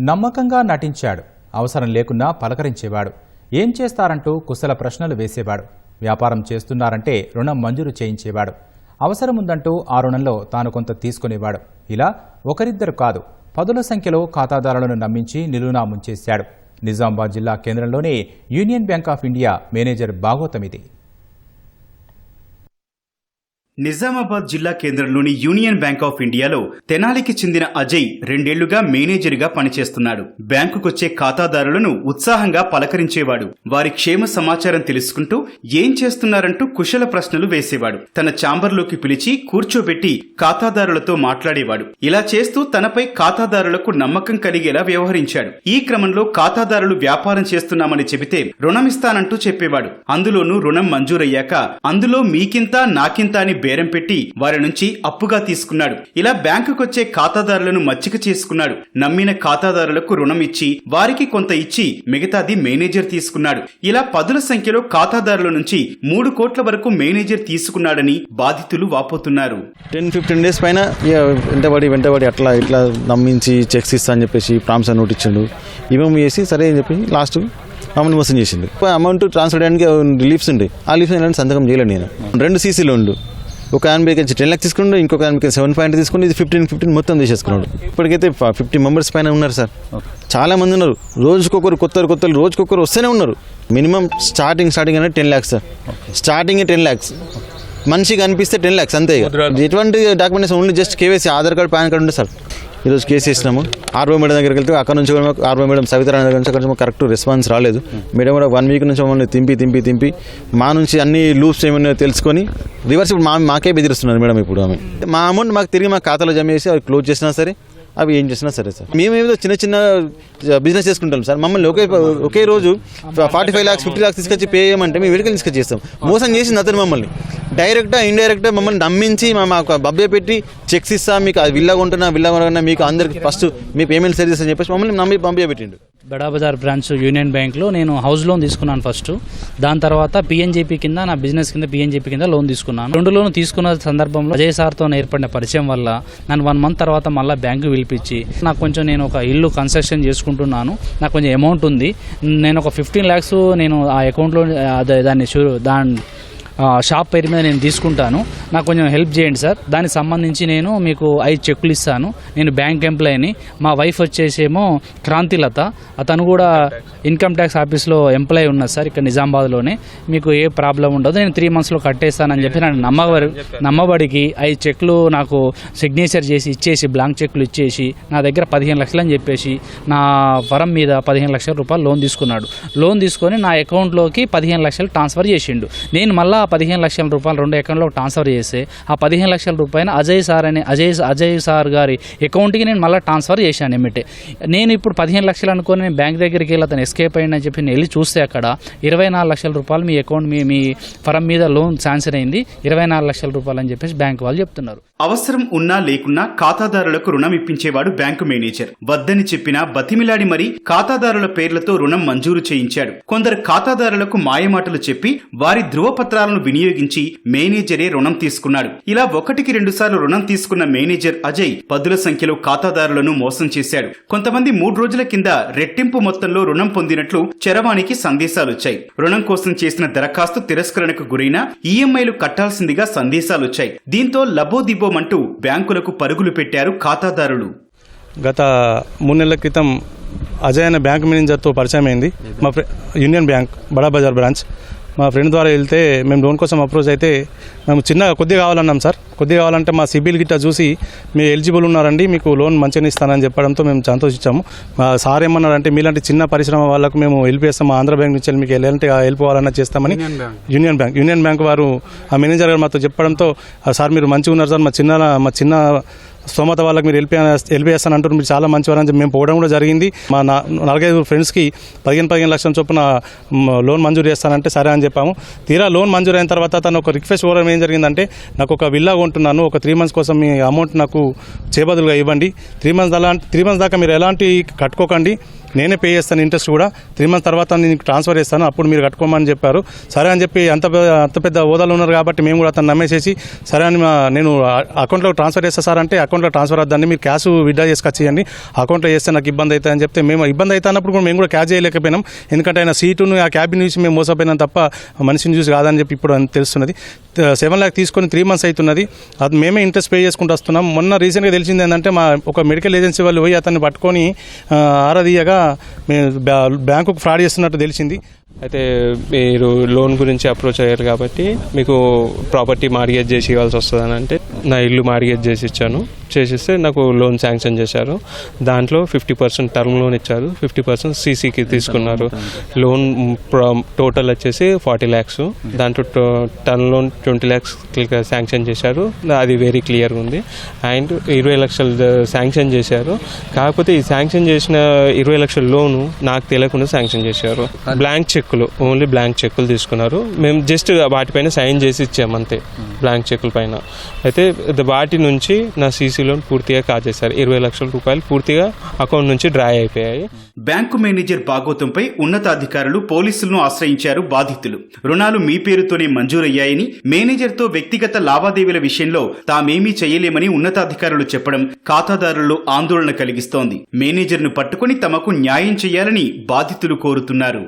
నమ్మకంగా నటించాడు. అవసరం లేకున్నా పలకరించేవాడు. ఏం చేస్తారంటూ కుశల ప్రశ్నలు వేసేవాడు. వ్యాపారం చేస్తున్నారంటే రుణం మంజూరు చేయించేవాడు. అవసరముందంటూ ఆ రుణంలో తాను కొంత తీసుకునేవాడు. ఇలా ఒకరిద్దరు కాదు పదుల సంఖ్యలో ఖాతాదారులను నమ్మించి నిలువునా ముంచేశాడు. నిజామాబాద్ జిల్లా కేంద్రంలోని Union Bank of India manager భాగోతమిది Nizamabad జిల్లా కేంద్రంలోని యూనియన్ బ్యాంక్ ఆఫ్ ఇండియాలో తెనాలికి చెందిన అజయ్ రెండేళ్ళుగా మేనేజర్గా పనిచేస్తున్నాడు. బ్యాంకుకొచ్చే ఖాతాదారులను ఉత్సాహంగా పలకరించేవాడు. వారి క్షేమ సమాచారం తెలుసుకుంటూ ఏం చేస్తున్నారంటూ కుశల ప్రశ్నలు వేసేవాడు. తన ఛాంబర్లోకి పిలిచి కూర్చోబెట్టి ఖాతాదారులతో మాట్లాడేవాడు. ఇలా చేస్తూ తనపై ఖాతాదారులకు నమ్మకం కలిగేలా వ్యవహరించాడు. ఈ క్రమంలో ఖాతాదారులు వ్యాపారం చేస్తున్నామని చెబితే రుణమిస్తానంటూ చెప్పేవాడు. అందులోనూ రుణం మంజూరయ్యాక అందులో మీకింత నాకింత అని బేరం పెట్టి వారి నుంచి అప్పుగా తీసుకున్నాడు. ఇలా బ్యాంకుకొచ్చే ఖాతాదారులను మచ్చిక చేసుకున్నాడు. నమ్మిన ఖాతాదారులకు రుణం ఇచ్చి వారికి కొంత ఇచ్చి మిగతాది మేనేజర్ తీసుకున్నాడు. ఇలా పదుల సంఖ్యలో ఖాతాదారుల నుంచి మూడు కోట్ల వరకు మేనేజర్ తీసుకున్నాడని బాధితులు వాపోతున్నారు. టెన్ ఫిఫ్టీన్ డేస్ పైన వెంటబడి వెంటబడి అట్లా ఇట్లా నమ్మించి చెక్స్ ఇస్తా అని చెప్పేసి ప్రామ్స్ నోట్ ఇచ్చిండు. ఇవేమో చేసి సరే అని చెప్పి లాస్ట్ మమ్మల్ని మోసం చేసిండు. అమౌంట్ ట్రాన్స్ఫర్ చేయడానికి రిలీఫ్స్ ఉండే. ఆ లీఫ్స్ సంతకం చేయలేను నేను. రెండు సీసీ లోన్లు ఒక ఎనభై నుంచి టెన్ ల్యాక్స్ తీసుకుండు ఇంకొక ఎనభై సెవెన్ పాయింట్ తీసుకుని ఇది ఫిఫ్టీన్ ఫిఫ్టీన్ మొత్తం తీసేసుకున్నాడు. ఇప్పటికైతే ఫిఫ్టీ మెంబర్స్ పైన ఉన్నారు సార్. చాలా మంది ఉన్నారు. రోజుకొకరు కొత్త కొత్త రోజుకొకరు వస్తూనే ఉన్నారు. మినిమం స్టార్టింగ్ స్టార్టింగ్ అనేది ten lakhs sir. Starting ten lakhs మనిషికి అనిపిస్తే టెన్ ల్యాక్స్ అంతే. ఎటువంటి documents only just KYC Aadhaar card PAN card ఉంది సార్. ఈరోజు కేసు వేసినాము ఆర్ఓ మేడం దగ్గరికి వెళ్తే అక్కడ నుంచి కూడా ఆర్ఓ మేడం సవిత దగ్గర నుంచి అక్కడ నుంచి మాకు కరెక్ట్ రెస్పాన్స్ రాలేదు. మేడం కూడా వన్ వీక్ నుంచి మమ్మల్ని తింపి తింపి తింపి మా నుంచి అన్ని లూప్స్ ఏమన్నా తెలుసుకొని రివర్స్ ఇప్పుడు మా మాకే బెదిరిస్తున్నారు మేడం ఇప్పుడు ఆమె. మా అమౌంట్ మాకు తిరిగి మా ఖాతాలో జమ చేసి అవి క్లోజ్ చేసినా సరే అవి ఏం చేసినా సరే సార్. మేము ఏదో చిన్న చిన్న బిజినెస్ చేసుకుంటాం సార్. మమ్మల్ని ఒకే ఒకే రోజు forty five lakhs fifty lakhs తీసుకొచ్చి పే చేయమంటే మేము వెడికల్ తీసుకొచ్చి చేస్తాం. మోసం చేసింది అతను మమ్మల్ని. డైరెక్ట్గా ఇండైరెక్ట్గా మమ్మల్ని నమ్మించి మాకు బబ్బే పెట్టి చెక్స్ ఇస్తా మీకు అది విల్లా కొంటున్నా విల్లా కొనున్నా మీకు అందరికి ఫస్ట్ మీ పేమెంట్ సర్వీస్ అని చెప్పేసి మమ్మల్ని నమ్మి పంపే పెట్టిండు బడా బజార్ బ్రాంచ్ యూనియన్ బ్యాంక్లో నేను హౌస్ లోన్ తీసుకున్నాను ఫస్ట్ దాని తర్వాత పిఎన్జేపీ కింద నా బిజినెస్ కింద పిఎన్జేపీ కింద లోన్ తీసుకున్నాను. రెండు లోన్ తీసుకున్న సందర్భంలో అజయ్ సార్తో ఏర్పడిన పరిచయం వల్ల నన్ను వన్ మంత్ తర్వాత మళ్ళీ బ్యాంకు పిలిపించి నాకు కొంచెం నేను ఒక ఇల్లు కన్స్ట్రక్షన్ చేసుకుంటున్నాను. నాకు కొంచెం అమౌంట్ ఉంది. నేను ఒక ఫిఫ్టీన్ ల్యాక్స్ నేను ఆ అకౌంట్లో దాన్ని షూ- దాని షాప్ పేరు మీద నేను తీసుకుంటాను. నాకు కొంచెం హెల్ప్ చేయండి సార్. దానికి సంబంధించి నేను మీకు ఐదు చెక్కులు ఇస్తాను. నేను బ్యాంక్ ఎంప్లాయీని. మా వైఫ్ వచ్చేసేమో క్రాంతిలత. అతను కూడా ఇన్కమ్ ట్యాక్స్ ఆఫీస్లో ఎంప్లాయీ ఉన్నది సార్ ఇక్కడ నిజామాబాద్లోనే. మీకు ఏ ప్రాబ్లం ఉండదు. నేను త్రీ మంత్స్లో కట్టేస్తానని చెప్పి నన్ను నమ్మబడి నమ్మబడికి ఐదు చెక్లు నాకు సిగ్నేచర్ చేసి ఇచ్చేసి బ్లాంక్ చెక్లు ఇచ్చేసి నా దగ్గర పదిహేను లక్షలు అని చెప్పేసి నా వరం మీద పదిహేను లక్షల రూపాయలు లోన్ తీసుకున్నాడు. లోన్ తీసుకొని నా అకౌంట్లోకి పదిహేను లక్షలు ట్రాన్స్ఫర్ చేసిండు. నేను మళ్ళీ పదిహేను లక్షల రూపాయలు రెండు అకౌంట్లో ట్రాన్స్ఫర్ చేస్తే ఆ పదిహేను లక్షల రూపాయలు అజయ్ సార్ అని అజయ్ అజయ్ సార్ గారి అకౌంట్కి నేను మళ్ళీ ట్రాన్స్ఫర్ చేశాను ఎమ్మిటే. నేను ఇప్పుడు పదిహేను లక్షలు అనుకొని నేను బ్యాంక్ దగ్గరికి వెళ్ళి అతను ఎస్కేప్ అయ్యిందని చెప్పి నేను వెళ్ళి చూస్తే అక్కడ ఇరవై నాలుగు లక్షల రూపాయలు మీ అకౌంట్ మీ మీ ఫరం మీద లోన్ శాంక్షన్ అయింది. ఇరవై నాలుగు లక్షల రూపాయలు అని చెప్పేసి బ్యాంక్ వాళ్ళు చెప్తున్నారు. అవసరం ఉన్నా లేకున్నా ఖాతాదారులకు రుణం ఇప్పించేవాడు బ్యాంకు మేనేజర్. వద్దని చెప్పినా బతిమిలాడి మరీ ఖాతాదారుల పేర్లతో రుణం మంజూరు చేయించాడు. కొందరు ఖాతాదారులకు మాయమాటలు చెప్పి వారి అవకాశాలను వినియోగించి మేనేజరే రుణం తీసుకున్నాడు. ఇలా ఒకటికి రెండు సార్లు రుణం తీసుకున్న మేనేజర్ అజయ్ పదుల సంఖ్యలో ఖాతాదారులను మోసం చేశాడు. కొంతమంది మూడు రోజుల కింద రెట్టింపు మొత్తంలో రుణం పొందినట్లు చరవాణికి సందేశాలొచ్చాయి. రుణం కోసం చేసిన దరఖాస్తు తిరస్కరణకు గురైన ఈఎంఐలు కట్టాల్సిందిగా సందేశాలొచ్చాయి. దీంతో లబోదిబోమంటూ బ్యాంకులకు పరుగులు పెట్టారు ఖాతాదారులు. గత మూడు నెలల క్రితం అజయ్ అనే బ్యాంక్ మేనేజర్తో పరిచయం అయింది మా యూనియన్ బ్యాంక్ బడా బజార్ బ్రాంచ్. మా ఫ్రెండ్ ద్వారా వెళ్తే మేము లోన్ కోసం అప్రోచ్ అయితే మేము చిన్న కొద్దిగా కావాలన్నాం సార్. కొద్దిగా కావాలంటే మా సిబిల్ గిట్ట చూసి మీరు ఎలిజిబుల్ ఉన్నారండి మీకు లోన్ మంచిగా ఇస్తానని చెప్పడంతో మేము సంతోషించాము. మా సార్ ఏమన్నారంటే మీలాంటి చిన్న పరిశ్రమ వాళ్ళకు మేము హెల్ప్ చేస్తాం మా ఆంధ్ర బ్యాంక్ నుంచి మీకు ఎలాంటి హెల్ప్ కావాలన్నా చేస్తామని యూనియన్ బ్యాంక్. యూనియన్ బ్యాంక్ వారు ఆ మేనేజర్ గారు మాతో చెప్పడంతో "ఆ సార్ మీరు మంచిగా ఉన్నారు సార్ మా చిన్న మా చిన్న స్తోమత వాళ్ళకి మీరు హెల్ప్ హెల్ప్ అంటారు మీరు చాలా మంచివారని చెప్పి మేము పోవడం కూడా జరిగింది. మా నా- నాలుగైదు ఫ్రెండ్స్కి పదిహేను పదిహేను లక్షల చొప్పున లోన్ మంజూరు చేస్తానంటే సరే అని చెప్పాము. తీరా లోన్ మంజూరు అయిన తర్వాత తను ఒక రిక్వెస్ట్ కోరడం ఏం జరిగిందంటే నాకు ఒక విల్లా కొంటున్నాను. ఒక త్రీ మంత్స్ కోసం మీ అమౌంట్ నాకు చేబదులుగా ఇవ్వండి. త్రీ మంత్స్ అలా త్రీ మంత్స్ దాకా మీరు ఎలాంటి కట్టుకోకండి. నేనే పే చేస్తాను ఇంట్రెస్ట్ కూడా. త్రీ మంత్స్ తర్వాత నేను ట్రాన్స్ఫర్ చేస్తాను అప్పుడు మీరు కట్టుకోమని చెప్పారు. సరే అని చెప్పి అంత అంత పెద్ద హోదాలు ఉన్నారు కాబట్టి మేము కూడా అతను నమ్మేసేసి సరే అని మా- నేను అకౌంట్లో ట్రాన్స్ఫర్ చేస్తా సార్ అంటే అకౌంట్లో ట్రాన్స్ఫర్ వద్దండి మీరు క్యాష్ విడ్డా చేసుకొచ్చేయండి. అకౌంట్లో చేస్తే నాకు ఇబ్బంది అవుతుంది అని చెప్తే మేము ఇబ్బంది అవుతా అన్నప్పుడు కూడా మేము కూడా క్యాచ్ చేయలేకపోయినాం. ఎందుకంటే ఆయన సీటును ఆ క్యాబిన్ చూసి మేము మోసపోయినాం తప్ప మనిషిని చూసి కాదని చెప్పి ఇప్పుడు అని తెలుస్తున్నది. సెవెన్ ల్యాక్ తీసుకొని త్రీ మంత్స్ అవుతున్నది. అది మేమే ఇంట్రెస్ట్ పే చేసుకుంటూ వస్తున్నాం. మొన్న రీసెంట్గా తెలిసింది ఏంటంటే మా ఒక మెడికల్ ఏజెన్సీ వాళ్ళు పోయి అతన్ని పట్టుకొని ఆ, ఆరాదీయగా మేము బ్యాంకుకు ఫ్రాడ్ చేస్తున్నట్టు తెలిసింది. అయితే మీరు లోన్ గురించి అప్రోచ్ అయ్యారు కాబట్టి మీకు ప్రాపర్టీ మార్గేజ్ చేసి ఇవ్వాల్సి వస్తుందని అంటే నా ఇల్లు మార్గేజ్ చేసి ఇచ్చాను. చేసిస్తే నాకు లోన్ శాంక్షన్ చేశారు. దాంట్లో ఫిఫ్టీ పర్సెంట్ టర్మ్ లోన్ ఇచ్చారు. ఫిఫ్టీ పర్సెంట్ సీసీకి తీసుకున్నారు. లోన్ టోటల్ వచ్చేసి ఫార్టీ ల్యాక్స్. దాంట్లో term loan twenty lakhs sanction చేశారు. అది వెరీ క్లియర్గా ఉంది. అండ్ ఇరవై లక్షలు శాంక్షన్ చేశారు. కాకపోతే ఈ శాంక్షన్ చేసిన ఇరవై లక్షల లోను నాకు తెలియకుండా శాంక్షన్ చేశారు. బ్లాంక్ చెక్కులు ఓన్లీ బ్లాంక్ చెక్కులు తీసుకున్నారు. మేము జస్ట్ వాటిపైన సైన్ చేసి ఇచ్చాము అంతే బ్లాంక్ చెక్కుల పైన. అయితే వాటి నుంచి నా సీసీ లోన్ పూర్తిగా కాజేశారు. ఇరవై లక్షల రూపాయలు పూర్తిగా అకౌంట్ నుంచి డ్రా అయిపోయాయి. బ్యాంకు మేనేజర్ భాగవతంపై ఉన్నతాధికారులు పోలీసులను ఆశ్రయించారు బాధితులు. రుణాలు మీ పేరుతోనే మంజూరయ్యాయని మేనేజర్తో వ్యక్తిగత లావాదేవీల విషయంలో తామేమీ చేయలేమని ఉన్నతాధికారులు చెప్పడం ఖాతాదారుల్లో ఆందోళన కలిగిస్తోంది. మేనేజర్ను పట్టుకుని తమకు న్యాయం చేయాలని బాధితులు కోరుతున్నారు.